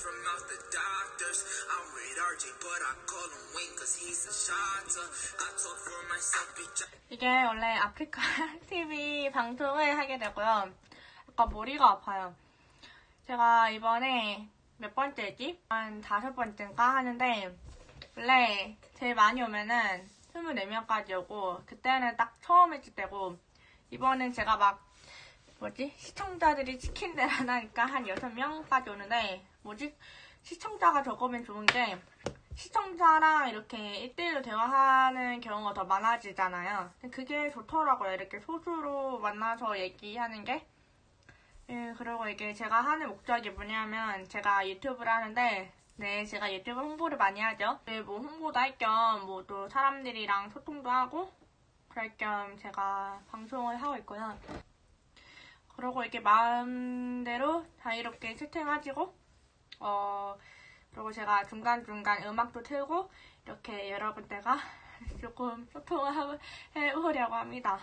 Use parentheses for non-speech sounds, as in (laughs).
from out the doctors. I'm with RJ, but I call him Wayne cause he's a shotter. I talk for myself, bitch. 이게 원래 아프리카 TV 방송을 하게 되고요. 아까 머리가 아파요. 제가 이번에 몇 번째지? 한 다섯 번째인가 하는데, 원래 제일 많이 오면은 24명까지 오고, 그때는 딱 처음 했을 때고, 이번엔 제가 막, 뭐지? 시청자들이 치킨 대란 하니까 한 6명까지 오는데, 뭐지? 시청자가 적으면 좋은 게, 시청자랑 이렇게 1대1로 대화하는 경우가 더 많아지잖아요. 그게 좋더라고요. 이렇게 소수로 만나서 얘기하는 게. 예, 그리고 이게 제가 하는 목적이 뭐냐면, 제가 유튜브를 하는데, 네, 제가 유튜브 홍보를 많이 하죠. 네, 뭐 홍보도 할 겸, 뭐 또 사람들이랑 소통도 하고, 그럴 겸 제가 방송을 하고 있고요. 그리고 이게 마음대로 자유롭게 채팅하시고, 어, 그리고 제가 중간중간 음악도 틀고, 이렇게 여러분들과 (laughs) 조금 소통을 (laughs) 해보려고 합니다.